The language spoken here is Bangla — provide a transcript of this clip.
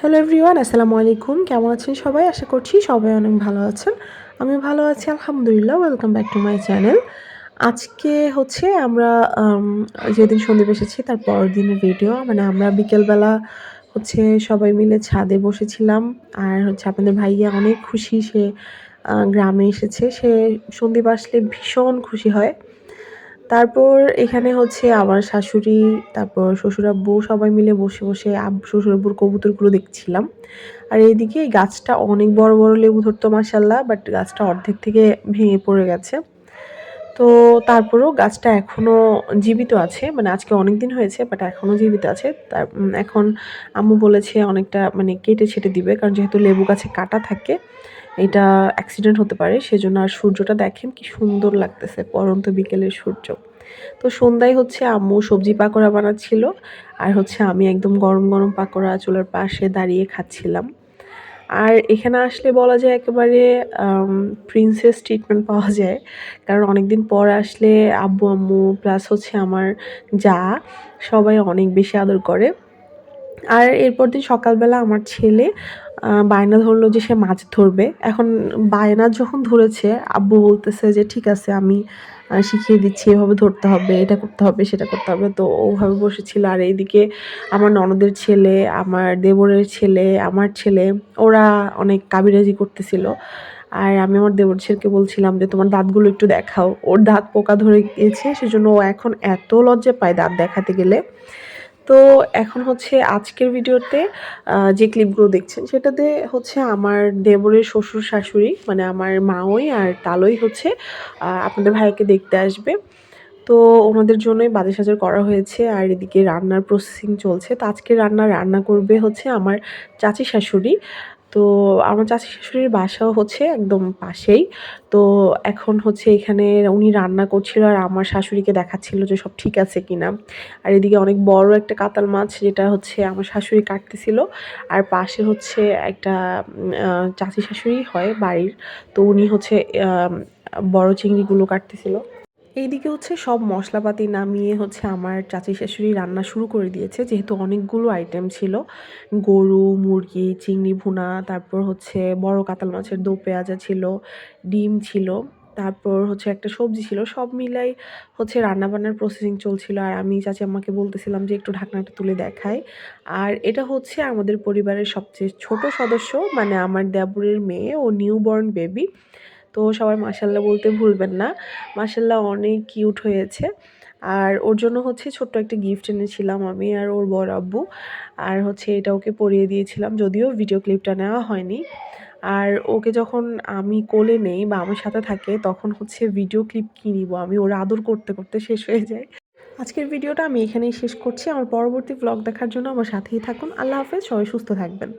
হ্যালো এভরিওয়ান আসসালামু আলাইকুম। কেমন আছেন সবাই? আশা করছি সবাই অনেক ভালো আছেন। আমি ভালো আছি, আলহামদুলিল্লাহ। Welcome back to my channel আজকে হচ্ছে আমরা যেদিন সন্দীপ এসেছি, তার পরের দিনের ভিডিও মানে আমরা বিকেলবেলা হচ্ছে সবাই মিলে ছাদে বসেছিলাম। আর হচ্ছে আপনাদের ভাইয়া অনেক খুশি, সে গ্রামে এসেছে। সে সন্দীপ আসলে ভীষণ খুশি হয়। তারপর এখানে হচ্ছে আমার শাশুড়ি, তারপর শ্বশুরাব্বু সবাই মিলে বসে বসে আব্বু শ্বশুরাব্বুর কবুতরগুলো দেখছিলাম। আর এইদিকে এই গাছটা অনেক বড় বড় লেবু ধরতো মাসাল্লাহ বাট গাছটা অর্ধেক থেকে ভেঙে পড়ে গেছে। তো তারপরেও গাছটা এখনও জীবিত আছে মানে আজকে অনেক দিন হয়েছে বাট এখনও জীবিত আছে। তার এখন আম্মু বলেছে অনেকটা মানে কেটে ছেটে দিবে, কারণ যেহেতু লেবু গাছে কাটা থাকে এটা অ্যাক্সিডেন্ট হতে পারে, সেজন্য আর সূর্যটা দেখেন কি সুন্দর লাগতেছে, পরন্ত বিকেলের সূর্য। তো সন্ধ্যায় হচ্ছে আম্মু সবজি পাকোড়া বানাচ্ছিল, আর হচ্ছে আমি একদম গরম গরম পাকোড়া চুলার পাশে দাঁড়িয়ে খাচ্ছিলাম। আর এখানে আসলে বলা যায় একেবারে প্রিন্সেস ট্রিটমেন্ট পাওয়া যায়, কারণ অনেকদিন পর আসলে আব্বু, আম্মু প্লাস হচ্ছে আমার যা, সবাই অনেক বেশি আদর করে। আর এরপর দিন সকালবেলা আমার ছেলে বায়না ধরলো যে সে মাছ ধরবে। এখন বায়না যখন ধরেছে, আব্বু বলতেছে যে, ঠিক আছে, আমি শিখিয়ে দিচ্ছি, এভাবে ধরতে হবে, এটা করতে হবে, সেটা করতে হবে। তো ওভাবে বসেছিল। আর এইদিকে আমার ননদের ছেলে, আমার দেবরের ছেলে, আমার ছেলে, ওরা অনেক কাবিরাজি করতেছিল। আর আমি আমার দেবর ছেলেকে বলছিলাম যে, তোমার দাঁতগুলো একটু দেখাও। ওর দাঁত পোকা ধরে গিয়েছে, সেজন্য ও এখন এত লজ্জা পায় দাঁত দেখাতে গেলে। তো এখন হচ্ছে আজকের ভিডিওতে যে ক্লিপগুলো দেখছেন সেটাতে হচ্ছে আমার দেবরের শ্বশুর শাশুড়ি মানে আমার মাওই আর তালই হচ্ছে আপনাদের ভাইকে দেখতে আসবে। তো ওনাদের জন্যই বাজে সাজার করা হয়েছে আর এদিকে রান্নার প্রসেসিং চলছে। তো আজকে রান্না রান্না করবে হচ্ছে আমার চাচি শাশুড়ি। তো আমার চাচি শাশুড়ির বাসাও হচ্ছে একদম পাশেই। তো এখন হচ্ছে এখানে উনি রান্না করছিল আর আমার শাশুড়িকে দেখাচ্ছিল যে সব ঠিক আছে কিনা। আর এদিকে অনেক বড় একটা কাতাল মাছ যেটা হচ্ছে আমার শাশুড়ি কাটতেছিল। আর পাশে হচ্ছে একটা চাচি শাশুড়ি হয় বাড়ির। তো উনি হচ্ছে বড় চিংড়িগুলো কাটতেছিল। এইদিকে হচ্ছে সব মশলাপাতি নামিয়ে হচ্ছে আমার চাচি শাশুড়ি রান্না শুরু করে দিয়েছে, যেহেতু অনেকগুলো আইটেম ছিল। গরু, মুরগি, চিংড়ি, ভুনা, তারপর হচ্ছে বড় কাতাল মাছের দো পেঁয়াজা ছিল, ডিম ছিল, তারপর হচ্ছে একটা সবজি ছিল, সব মিলাই হচ্ছে রান্নাবান্নার প্রসেসিং চলছিল। আর আমি চাচি আমাকে বলতেছিলাম যে একটু ঢাকনাটা তুলে দেখাই। আর এটা হচ্ছে আমাদের পরিবারের সবচেয়ে ছোট সদস্য মানে আমার দেবরের মেয়ে, ও নিউবর্ন বেবি তো সবাই মাসাল্লাহ বলতে ভুলবেন না। মাসাল্লাহ অনেক কিউট হয়েছে। আর ওর জন্য হচ্ছে ছোট্ট একটা গিফট এনেছিলাম আমি আর ওর বড় আব্বু। আর হচ্ছে এটা ওকে পরিয়ে দিয়েছিলাম, যদিও ভিডিও ক্লিপটা নেওয়া হয়নি। আর ওকে যখন আমি কোলে নেই বা আমার সাথে থাকে, তখন হচ্ছে ভিডিও ক্লিপ কী নিব? আমি ওর আদর করতে করতে শেষ হয়ে যায়। আজকের ভিডিওটা আমি এখানেই শেষ করছি। আমার পরবর্তী ব্লগ দেখার জন্য আমার সাথেই থাকুন। আল্লাহ হাফেজ। সবাই সুস্থ থাকবেন।